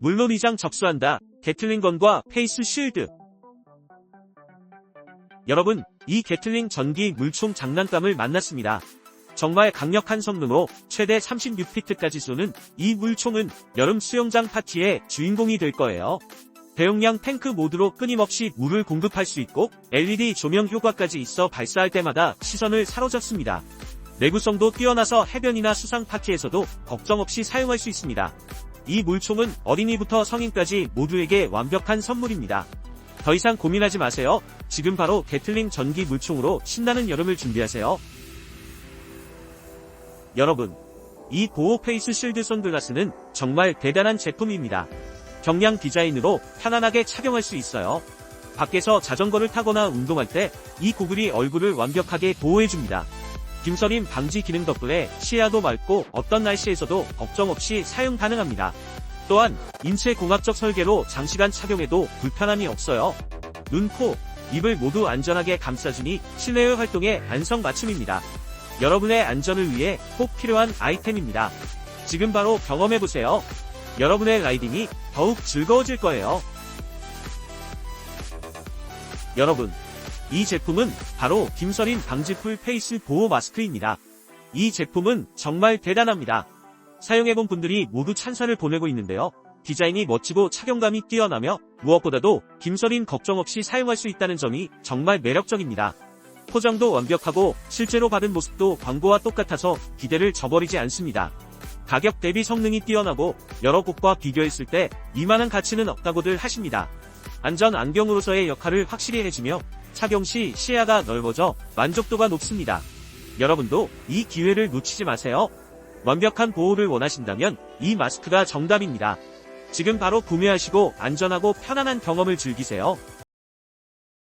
물론 이장 적수한다. 게틀링건과 페이스 쉴드. 여러분, 이 게틀링 전기 물총 장난감을 만났습니다. 정말 강력한 성능으로 최대 36피트까지 쏘는 이 물총은 여름 수영장 파티의 주인공이 될 거예요. 대용량 탱크 모드로 끊임없이 물을 공급할 수 있고 LED 조명 효과까지 있어 발사할 때마다 시선을 사로잡습니다. 내구성도 뛰어나서 해변이나 수상 파티에서도 걱정 없이 사용할 수 있습니다. 이 물총은 어린이부터 성인까지 모두에게 완벽한 선물입니다. 더 이상 고민하지 마세요. 지금 바로 게틀링 전기 물총으로 신나는 여름을 준비하세요. 여러분, 이 보호 페이스 실드 선글라스는 정말 대단한 제품입니다. 경량 디자인으로 편안하게 착용할 수 있어요. 밖에서 자전거를 타거나 운동할 때 이 고글이 얼굴을 완벽하게 보호해줍니다. 김서림 방지 기능 덕분에 시야도 맑고 어떤 날씨에서도 걱정 없이 사용 가능합니다. 또한 인체 공학적 설계로 장시간 착용해도 불편함이 없어요. 눈, 코, 입을 모두 안전하게 감싸주니 실내외 활동에 안성 맞춤입니다. 여러분의 안전을 위해 꼭 필요한 아이템입니다. 지금 바로 경험해보세요. 여러분의 라이딩이 더욱 즐거워질 거예요. 여러분, 이 제품은 바로 김서린 방지풀 페이스 보호 마스크입니다. 이 제품은 정말 대단합니다. 사용해본 분들이 모두 찬사를 보내고 있는데요. 디자인이 멋지고 착용감이 뛰어나며 무엇보다도 김서린 걱정 없이 사용할 수 있다는 점이 정말 매력적입니다. 포장도 완벽하고 실제로 받은 모습도 광고와 똑같아서 기대를 저버리지 않습니다. 가격 대비 성능이 뛰어나고 여러 곳과 비교했을 때 이만한 가치는 없다고들 하십니다. 안전 안경으로서의 역할을 확실히 해주며 착용 시 시야가 넓어져 만족도가 높습니다. 여러분도 이 기회를 놓치지 마세요. 완벽한 보호를 원하신다면 이 마스크가 정답입니다. 지금 바로 구매하시고 안전하고 편안한 경험을 즐기세요.